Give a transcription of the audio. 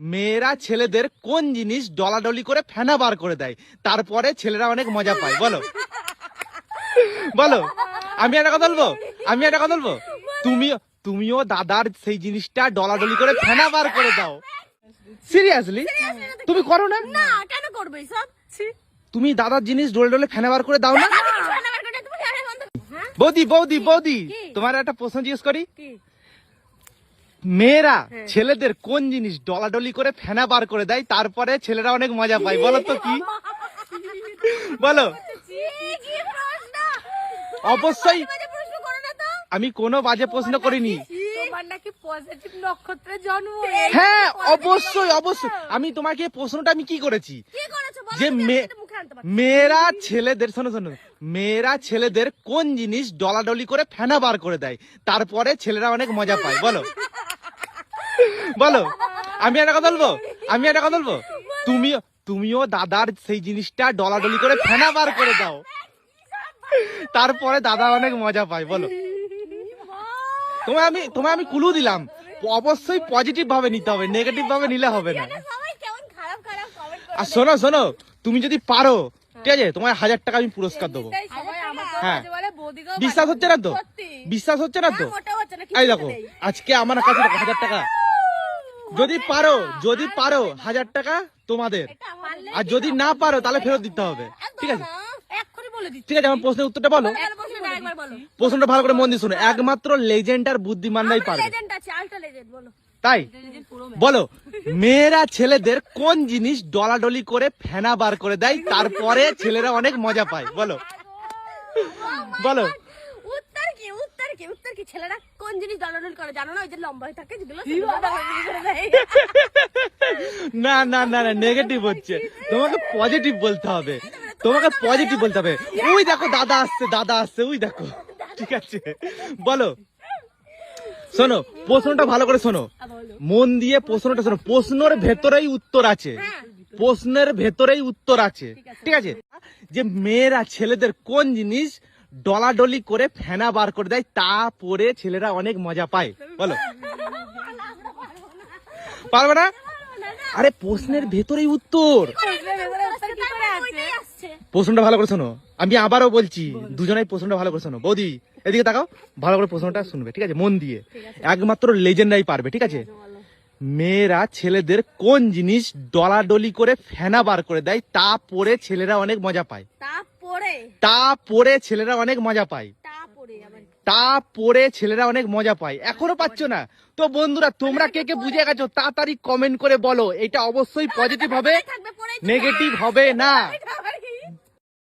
মেয়েরা ছেলেদের কোন জিনিস ডলাডলি করে ফেনা বার করে দেয়? তারপরে ছেলেরা অনেক মজা পায়। বলো। বলো। আমি একটা কথা বলব? আমি একটা কথা বলব? তুমি তুমিও দাদার সেই জিনিসটা ডলাডলি করে ফেনা বার করে দাও। সিরিয়াসলি তুমি করো না? না কেন করবে সব তুমি দাদার জিনিস ডলে ডলে ফেনা বার করে দাও না? হ্যাঁ? বৌদি বৌদি বৌদি। তোমার একটা প্রশ্ন জিজ্ঞেস করি? কি? মেয়েরা হ্যাঁ। ছেলেদের কোন জিনিস ডলাডলি করে ফেনা বার করে দেয় তারপরে ছেলেরা অনেক মজা পায়। বলো তো কি? বলো। অবশ্যই আমি কোনো বাজে প্রশ্ন করিনি। হ্যাঁ অবশ্যই অবশ্যই। আমি তোমাকে প্রশ্নটা আমি কি করেছি? যে তো, মেয়েরা ছেলেদের শোনো শোনো মেয়েরা ছেলেদের কোন জিনিস ডলাডলি করে ফেনা বার করে দেয়? তারপরে ছেলেরা অনেক মজা পায় বলো। বলো আমি একটা কথা বলব আমি একটা কথা বলব। তুমিও তুমিও দাদার সেই জিনিসটা ডলাডলি করে ফেনা বার করে দাও। তারপরে দাদা অনেক মজা পায় বলো। তোমায় আমি তোমায় আমি কুলু দিলাম। অবশ্যই পজিটিভ ভাবে নিতে হবে নেগেটিভ ভাবে নিলে হবে না। আর শোনো শোনো তুমি যদি পারো ঠিক আছে তোমার হাজার টাকা আমি পুরস্কার দেবো। হ্যাঁ। বিশ্বাস হচ্ছে না তো? বিশ্বাস হচ্ছে না তো? হ্যাঁ, মোটেও হচ্ছে না, এই দেখো আজকে আমার কাছে হাজার টাকা। যদি পারো যদি পারো হাজার টাকা তোমাদের। আর যদি না পারো তাহলে ফেরত দিতে হবে। ঠিক আছে? ঠিক আছে আমার প্রশ্নের উত্তরটা বলো। একবার বসে না, একবার বলো। প্রশ্নটা ভালো করে মন দিয়ে শোনো। একমাত্র লেজেন্ড আর বুদ্ধিমানরাই পারবে। লেজেন্ড আছে আলট্রা লেজেন্ড বলো। তাই? বলো। মেয়েরা ছেলেদের কোন জিনিস ডলাডলি করে ফেনা বার করে দেয় তারপরে ছেলেরা অনেক মজা পায় বলো। বলো। উত্তর কি উত্তর কি উত্তর কি? ছেলেরা কোন জিনিস দলাদল করে জানো না? ওই যে লম্বা হয়ে থাকে যেগুলো সেগুলো দলাদলি করে দেয়। না না না না নেগেটিভ হচ্ছে। তোমাকে পজিটিভ বলতে হবে। তোমাকে পজিটিভ বলতে হবে। ওই দেখো দাদা আসছে দাদা আসছে ওই দেখো। ঠিক আছে। বলো। শোনো প্রশ্নটা ভালো করে শোনো। মন দিয়ে প্রশ্নটা শোনো। প্রশ্নের ভেতরেই উত্তর আছে। প্রশ্নের ভেতরেই উত্তর আছে। ঠিক আছে? যে মেয়েরা ছেলেদের কোন জিনিস ডলাডলি করে ফেনা বার করে দেয় তা পরে ছেলেরা অনেক মজা পায়। বলো। পারবে না? আরে প্রশ্নের ভেতরেই উত্তর। প্রশ্নটা ভালো করে শোনো। আমি আবারও বলছি দুজনেই প্রশ্নটা ভালো করে শোনো। বৌদি এদিকে তাকাও ভালো করে প্রশ্নটা শুনবে ঠিক আছে? মন দিয়ে। একমাত্র লেজেন্ডাই পারবে ঠিক আছে? মেয়েরা ছেলেদের কোন জিনিস ডলাডলি করে ফেনা বার করে দেয় তা পরে ছেলেরা অনেক মজা পায়। তা পরে? ছেলেরা অনেক মজা পায়। তা পরে ছেলেরা অনেক মজা পায়। এখনও পাচ্ছ না? তো বন্ধুরা তোমরা কে কে বুঝে গেছো? তাড়াতাড়ি কমেন্ট করে বলো। এটা অবশ্যই পজিটিভ হবে নেগেটিভ হবে না।